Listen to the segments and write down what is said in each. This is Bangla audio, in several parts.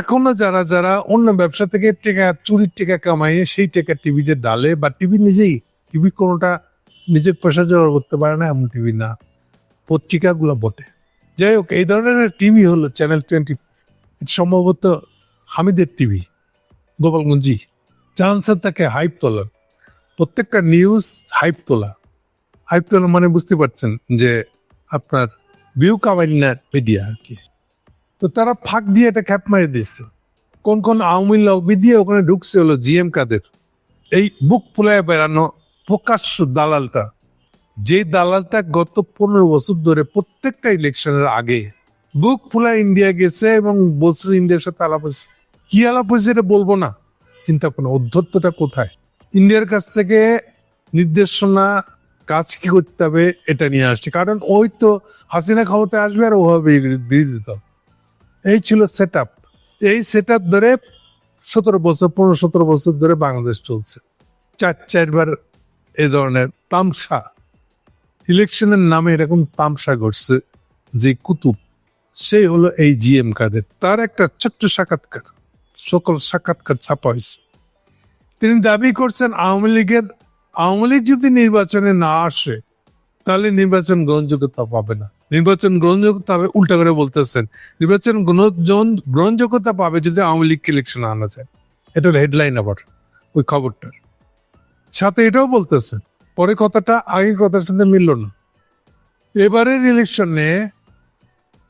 এখনও যারা যারা অন্য ব্যবসা থেকে টেকা, চুরির টেকা কামাইয়ে সেই টেকা টিভিতে ডালে বা টিভি নিজেই টিভি কোনোটা নিজের পয়সা জোগাড় করতে পারে না, এমন টিভি না। পত্রিকাগুলো বটে। যাই হোক, এই ধরনের টিভি হলো চ্যানেল টোয়েন্টি সম্ভবত হামিদের টিভি গোপালগঞ্জি চান্সের তাকে হাইপ তোলার। প্রত্যেকটা নিউজ হাইপ তোলা। হাইপ তোলা মানে বুঝতে পারছেন যে আপনার ভিউ কামাই না মিডিয়া আর কি। তো তারা ফাঁক দিয়ে এটা খ্যাপ মারি দিচ্ছে কোন কোন আওয়ামী লবি দিয়ে ওখানে ঢুকছে হলো জিএম কাদের। এই বুক ফুলায় বেড়ানো প্রকাশ্য দালালটা যে দালালটা গত পনেরো বছর ধরে প্রত্যেকটা ইলেকশনের আগে বুক ফুলা ইন্ডিয়া গেছে এবং বলছে ইন্ডিয়ার সাথে আলাপ হয়েছে। কি আলাপ হয়েছে এটা বলব না চিন্তা করুন অধ্যত্বটা কোথায়? ইন্ডিয়ার কাছ থেকে নির্দেশনা কাজ কি করতে হবে এটা নিয়ে আসছে। কারণ ওই তো হাসিনা ক্ষমতায় আসবে আর ওভাবে বিরোধিতা এই ছিল সেট এই সেট ধরে সতেরো বছর, পনেরো, সতেরো বছর ধরে বাংলাদেশ চলছে। চার, চারবার এ ধরনের তামসা। ইলেকশনের নামে এরকম তামসা ঘটছে যে কুতুব। সেই হলো এই জিএম কাদের। তার একটা ছোট্ট সাক্ষাৎকার। সকল সাক্ষাৎকার ছাপা হয়েছে। তিনি দাবি করছেন আওয়ামী লীগের আওয়ামী লীগ যদি নির্বাচনে না আসে, তাহলে নির্বাচন গ্রহণযোগ্যতা পাবে না। নির্বাচন গ্রহণযোগ্যতা হবে উল্টা করে বলতেছেন। নির্বাচন গ্রহণ- গ্রহণযোগ্যতা পাবে যদি আওয়ামী লীগকে ইলেকশন আনা যায়। এটার হেডলাইন আবার, ওই খবরটার। সাথে এটাও বলতেছেন, পরে কথাটা, আগের কথার সাথে মিলল না। এবারের ইলেকশনে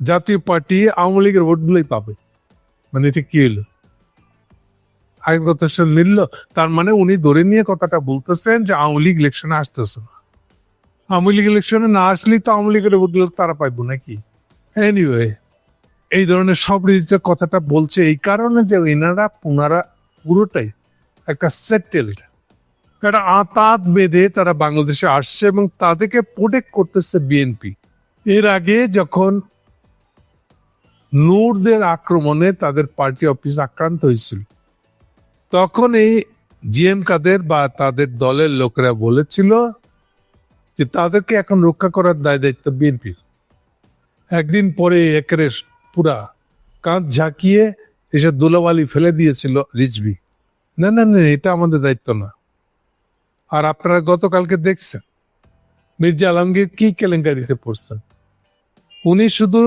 জাতীয় পার্টি আওয়ামী লীগের ভোটগুলোই পাবে। মানে এটা কি হলো আগের কথার সাথে মিলল, তার মানে উনি ধরে নিয়ে কথাটা বলতেছেন যে আওয়ামী লীগ ইলেকশনে আসতেছে না। আওয়ামী লীগ ইলেকশনে না আসলেই তো আওয়ামী লীগের ভোটগুলো তারা পাইবো নাকি? এনিওয়ে এই ধরনের সব রীতিতে কথাটা বলছে এই কারণে যে এনারা পুনারা পুরোটাই একটা সেটেলড একটা আতাত বেঁধে তারা বাংলাদেশে আসছে এবং তাদেরকে প্রোটেক্ট করতেছে বিএনপি এর আগে যখন নূরদের আক্রমণে তাদের পার্টি অফিস আক্রান্ত হয়েছিল, তখন এই জিএম কাদের বা তাদের দলের লোকেরা বলেছিল যে তাদেরকে এখন রক্ষা করার দায় দায়িত্ব বিএনপি। একদিন পরে একেরে পুরা কাঁধ ঝাঁকিয়ে এসে দুলাবালি ফেলে দিয়েছিল রিজবি না না না, এটা আমাদের দায়িত্ব না। আর আপনারা গতকালকে দেখছেন, মির্জা আলমগীর কি কেলেঙ্কারিতে পড়ছেন? উনি শুধু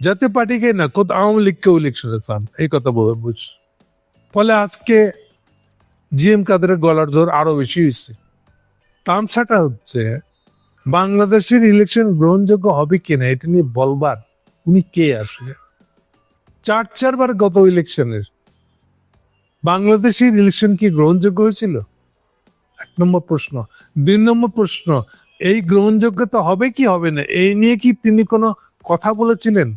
জাতীয় পার্টিকে না কোথ আওয়ামী লীগকেও ইলেকশনে চান, এই কথা বলে বুঝ। ফলে আজকে জিএম কাদের গলার জোর আরও বেশি হয়েছে তামসাটা হচ্ছে বাংলাদেশের ইলেকশন গ্রহণযোগ্য হবে কিনা এটা নিয়ে বলবার উনি কে আসলে? চার চারবার গত ইলেকশনের বাংলাদেশের ইলেকশন কি গ্রহণযোগ্য হয়েছিল? এক নম্বর প্রশ্ন। দুই নম্বর প্রশ্ন, এই গ্রহণযোগ্যতা হবে কি হবে না? এই নিয়ে কি তিনি কোনো কথা বলেছিলেন?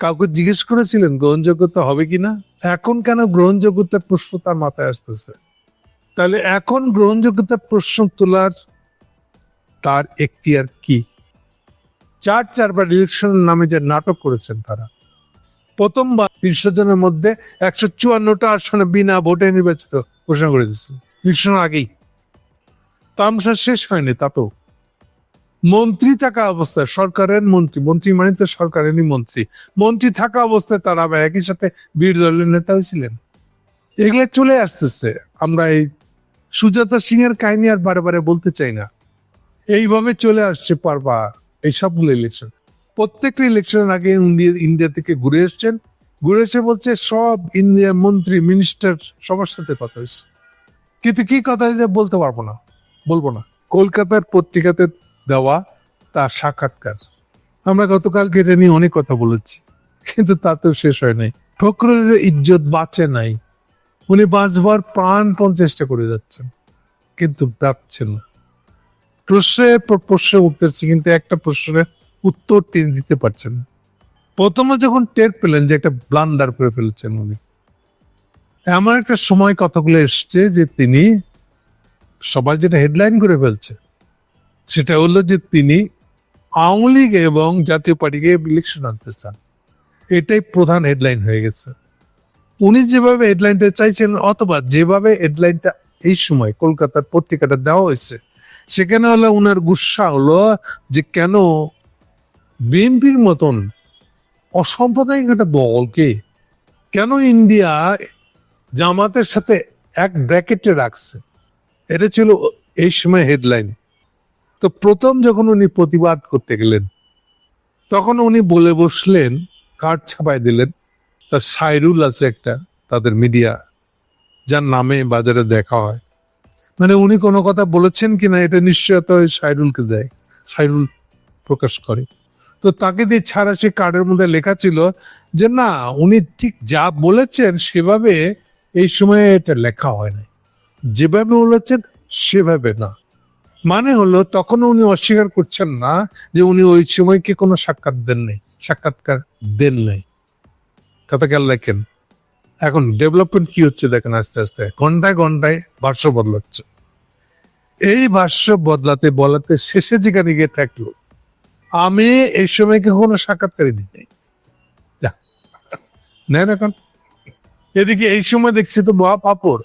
কাউকে জিজ্ঞেস করেছিলেন গ্রহণযোগ্যতা হবে কি না এখন কেন গ্রহণযোগ্যতার প্রশ্ন তার মাথায় আসতেছে? তাহলে এখন গ্রহণযোগ্যতার প্রশ্ন তোলার তার এখতিয়ার কি? চার চারবার ইলেকশনের নামে যে নাটক করেছেন তারা। প্রথমবার তিনশো জনের মধ্যে একশো চুয়ান্নটা আসনে বিনা ভোটে নির্বাচিত ঘোষণা করে দিয়েছে ইলেকশনের আগেই। তামসা শেষ হয়নি তাতেও মন্ত্রী থাকা অবস্থায় সরকারের মন্ত্রী মন্ত্রী মানে তো সরকারেরই মন্ত্রী। মন্ত্রী থাকা অবস্থায় তারা আবার একই সাথে বিরোধী দলের নেতা হয়েছিলেন। এগুলো চলে আসতেছে। আমরা এই সুজাতা সিং এর কাহিনী আর বারে বারে বলতে চাই না। এইভাবে চলে আসছে পারবা এই সবগুলো ইলেকশন প্রত্যেকটা ইলেকশনের আগে ইন্ডিয়া ইন্ডিয়া থেকে ঘুরে এসছেন। ঘুরে এসে বলছে, সব ইন্ডিয়ার মন্ত্রী মিনিস্টার সবার সাথে কথা হয়েছে। কিন্তু কি কথা হয়েছে বলতে পারব না, বলব না। কলকাতার পত্রিকাতে দেওয়া তার সাক্ষাৎকার। আমরা গতকালকে এটা নিয়ে অনেক কথা বলেছি, কিন্তু তাতেও শেষ হয় নাই। ফখরুলের ইজ্জত বাঁচে নাই। উনি বাঁচবার প্রাণপণ চেষ্টা করে যাচ্ছেন, কিন্তু পাচ্ছেন না। প্রশ্নের পর প্রশ্ন উঠতেছে, কিন্তু একটা প্রশ্নের উত্তর তিনি দিতে পারছেন না। প্রথমে যখন টের পেলেন যে একটা ব্লান্ডার করে ফেলেছেন উনি, এমন একটা সময় কথাগুলো এসছে যে তিনি সবার যেটা হেডলাইন করে ফেলছে, সেটা হলো যে তিনি আওয়ামী লীগ এবং জাতীয় পার্টিকে ইলেকশন আনতে চান। এটাই প্রধান হেডলাইন হয়ে গেছে। উনি যেভাবে হেডলাইনটা চাইছেন অথবা যেভাবে হেডলাইনটা এই সময় কলকাতার পত্রিকাটা দেওয়া হয়েছে সেখানে হলো উনার গুসা হলো যে কেন বিএনপির মতন অসাম্প্রদায়িক একটা দলকে কেন ইন্ডিয়া জামাতের সাথে এক ব্র্যাকেটে রাখছে? এটা ছিল এই সময় হেডলাইন। তো প্রথম যখন উনি প্রতিবাদ করতে গেলেন, তখন উনি বলে বসলেন কার্ড ছাপাই দিলেন। তার সাইরুল আছে একটা, তাদের মিডিয়া, যার নামে বাজারে দেখা হয়। মানে উনি কোনো কথা বলেছেন কিনা, এটা নিশ্চয়তা ওই সাইরুলকে দেয়, সাইরুল প্রকাশ করে। তো তাকে দিয়ে ছাড়া সে কার্ডের মধ্যে লেখা ছিল যে, না, উনি ঠিক যা বলেছেন সেভাবে এই সময়ে এটা লেখা হয় নাই। যেভাবে বলেছেন সেভাবে না। মানে হলো, তখন উনি অস্বীকার করছেন না যে উনি ওই সময়কে কোনো সাক্ষাৎ দেন নাই সাক্ষাৎকার দেন নাই কথা খেয়াল রাখেন এখন ডেভেলপমেন্ট কি হচ্ছে দেখেন আস্তে আস্তে। ঘন্টায় ঘন্টায় ভাষ্য বদলাচ্ছে। এই ভাষ্য বদলাতে বলাতে শেষে যেখানে গিয়ে থাকল, আমি এই সময়কে কোনো সাক্ষাৎকারই দিই নাই। নেন এখন। এদিকে এই সময় দেখছি তো মহা পাপড়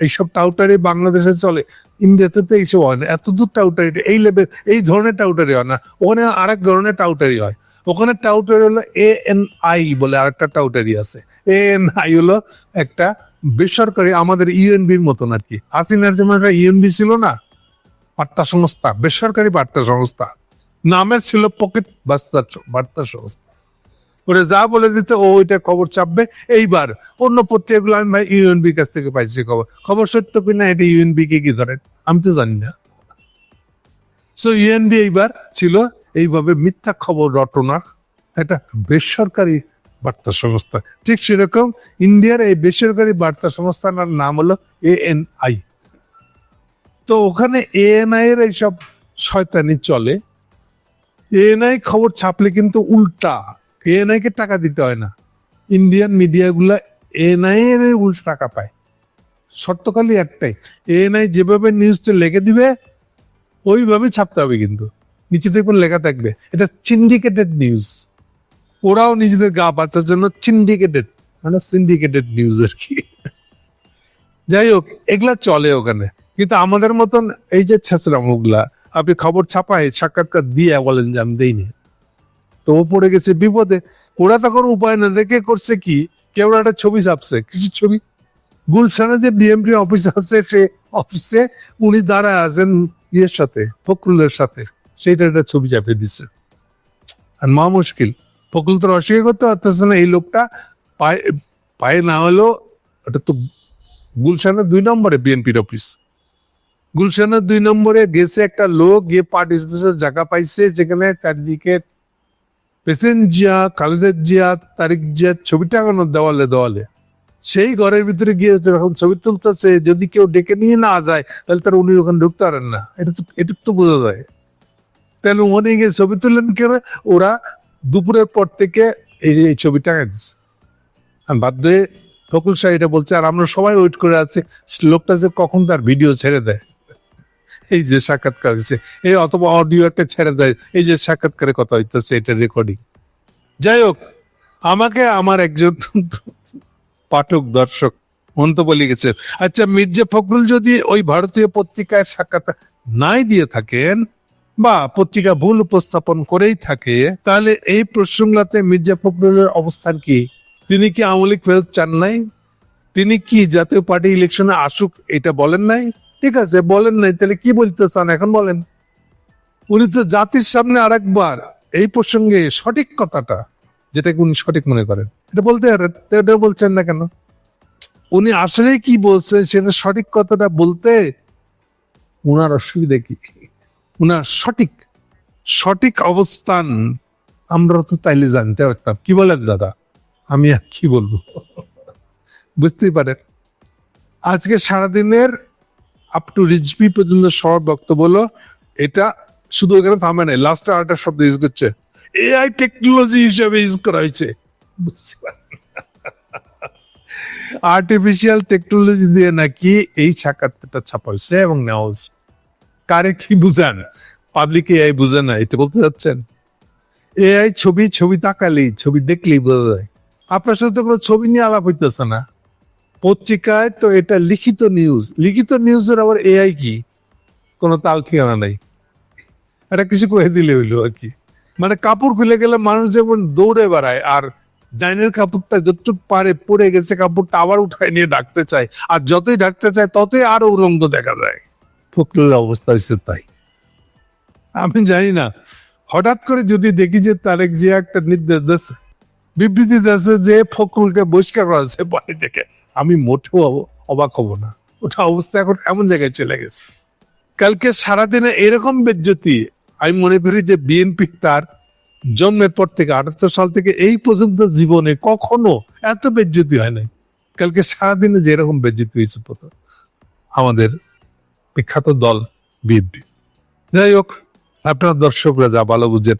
এইসব টাউটারি বাংলাদেশে চলে, ইন্ডিয়াতে তো এইসব হয় না। এত দূর টাউটারি, এই লেভেল এই ধরনের টাউটারি হয় না। ওখানে আরেক ধরনের টাউটারি হয়। ওখানে টাউটারি হলো এ এন আই বলে আরেকটা টাউটারি আছে। এ এন আই হলো একটা বেসরকারি আমাদের ইউএনবির মতন আর কি। হাসিনার যেমন একটা ইউএনবি ছিল না, বার্তা সংস্থা, বেসরকারি বার্তা সংস্থা, নামে ছিল পকেট বার্তা বার্তা সংস্থা। ওরে যা বলে দিতে, ও ওইটা খবর চাপবে। এইবার অন্য পত্রিকাগুলো আমি ভাই ইউএনবির কাছ থেকে পাইছি খবর। খবর সত্য কিনা, এটা ইউএনবি কে কি ধরেন আমি তো জানি না। সো ইউএনবি এইবার ছিল এইভাবে মিথ্যা খবর রটনার একটা বেসরকারি বার্তা সংস্থা। ঠিক সেরকম ইন্ডিয়ার এই বেসরকারি বার্তা সংস্থার নাম হলো এএনআই। তো ওখানে এএনআই এর এইসব শয়তানি চলে। এএনআই খবর ছাপলে কিন্তু উল্টা। এএনআই কে টাকা দিতে হয় না। ইন্ডিয়ান মিডিয়াগুলা এএনআই এর উল্টা টাকা পায়। শর্ত খালি একটাই, এএনআই যেভাবে নিউজটা লেগে দিবে, ওইভাবে ছাপতে হবে কিন্তু। নিচে দেখবেন লেখা থাকবে। এটা সিন্ডিকেটেড নিউজ ওরাও নিজেদের গা বাঁচার জন্য সিন্ডিকেটেড মানে সিন্ডিকেটেড নিউজ আর কি। যাই হোক, এগুলা চলে ওখানে। কিন্তু আমাদের মতন এই যে ছেঁচড়া মুখলা আপনি খবর ছাপায়, সাক্ষাৎকার দিয়ে বলেন যে আমি দেইনি। তো ও পড়ে গেছে বিপদে। ওরা তখন উপায় না দেখে করছে কি, কেউ একটা ছবি ছাপছে। কিছু ছবি? গুলশানে যে বিএমপি অফিস আছে, সে অফিসে উনি দাঁড়ায় আছেন ইয়ের সাথে, ফখরুলের সাথে। সেইটা একটা ছবি চাপিয়ে দিচ্ছে আর মা মুশকিল। ফখরুল তো অস্বীকার করতে পারতেছে না এই লোকটা। পায়ে পায়ে না হলেও ওটা তো গুলশানের দুই নম্বরে বিএনপির অফিস। গুলশানের দুই নম্বরে গেছে একটা লোক, গিয়ে পার্টি স্পেসের জায়গা পাইছে, যেখানে চারদিকে পেসেন্ট জিয়া খালেদের জিয়া, তারিক জিয়া ছবি টাঙানো দেওয়ালে দেওয়ালে। সেই ঘরের ভিতরে গিয়ে যখন ছবি তুলতেছে, যদি কেউ ডেকে নিয়ে না যায়, তাহলে তার উনি ওখানে ঢুকতে পারেন না। এটা তো এটা তো বোঝা যায়। তাহলে ওখানে গিয়ে ছবি তুললেন কেন? ওরা দুপুরের পর থেকে এই যে এই ছবি টাঙাই দিচ্ছে আর বাধ্য হয়ে ফকুল শাহ এটা বলছে, আর আমরা সবাই ওয়েট করে আছি, লোকটা যে কখন তার ভিডিও ছেড়ে দেয়? এই যে সাক্ষাৎকার হচ্ছে এই অথবা অডিও একটা ছেড়ে দেয়, এই যে সাক্ষাৎকারে কথা হইতেছে এটা রেকর্ডিং যাই হোক, আমাকে আমার একজন পাঠক, দর্শক মন্তব্য লিখেছে আচ্ছা মির্জা ফখরুল যদি ওই ভারতীয় পত্রিকায় সাক্ষাৎ নাই দিয়ে থাকেন বা পত্রিকা ভুল উপস্থাপন করেই থাকে, তাহলে এই প্রসঙ্গতে মির্জা ফখরুলের অবস্থান কি? তিনি কি আওয়ামী লীগ ফেরত চান নাই? তিনি কি জাতীয় পার্টি ইলেকশনে আসুক এটা বলেন নাই? ঠিক আছে, বলেন নাই, তাহলে কি বলতে চান এখন বলেন। উনি তো জাতির সামনে আরেকবার এই প্রসঙ্গে সঠিক কথাটা, যেটাকে উনি সঠিক মনে করেন, এটা বলতে পারেন এটা বলছেন না কেন? উনি আসলে কি বলছেন সেটা সঠিক কথাটা বলতে উনার অসুবিধা কি? উনার সঠিক সঠিক অবস্থান আমরা তো তাইলে জানতে পারতাম। কি বলেন দাদা? আমি আর কি বলব? বুঝতেই পারেন। আজকে সারাদিনের আপ টু রিজবি পর্যন্ত সবার বক্তব্য হলো, এটা শুধু ওখানে থামে নাই লাস্টে আরেকটা শব্দ ইউজ করছে। এআই টেকনোলজি হিসেবে ইউজ করা হয়েছে। বুঝতে পারেন? আর্টিফিশিয়াল টেকনোলজি দিয়ে নাকি এই সাক্ষাৎকারটা ছাপা হয়েছে এবং নেওয়া হয়েছে। কারে কি বুঝান? পাবলিক এআই বুঝে না, এটা বলতে যাচ্ছেন? এআই ছবি ছবি তাকালেই, ছবি দেখলেই বোঝা যায়। আপনার সাথে তো কোনো ছবি নিয়ে আলাপ হইতেছে না। পত্রিকায় তো এটা লিখিত নিউজ লিখিত নিউজের আবার এআই কি? কোনো তাল ঠিকানা নাই। এটা কিছু করে দিলে হইল আর কি। মানে কাপড় খুলে গেলে মানুষ যেমন দৌড়ে বেড়ায়, আর ডাইনের কাপড়টা যতটুক পারে পড়ে গেছে, কাপড়টা আবার উঠায় নিয়ে ডাকতে চায়। আর যতই ডাকতে চায়, ততই আরও উলঙ্গ দেখা যায়। ফখরুলের অবস্থা হয়েছে তাই। আমি জানি না, হঠাৎ করে যদি দেখি যে তারেক জিয়া একটা নির্দেশ দিচ্ছে বিবৃতি দিচ্ছে যে ফখরুলকে বহিষ্কার করা হচ্ছে বাড়ি থেকে, আমি মোটেও অবাক হব না। ওটা অবস্থা এখন এমন জায়গায় চলে গেছে। কালকে সারাদিনে এরকম বেজ্জতি, আমি মনে করি যে বিএনপি তার জন্মের পর থেকে, আটাত্তর সাল থেকে এই পর্যন্ত জীবনে কখনো এত বেজ্জতি হয় নাই। কালকে সারাদিনে যে এরকম বেজ্জতি হয়েছে প্রথম, আমাদের বিখ্যাত দল বিএনপি। যাই হোক আপনার দর্শকরা যা ভালো বুঝেন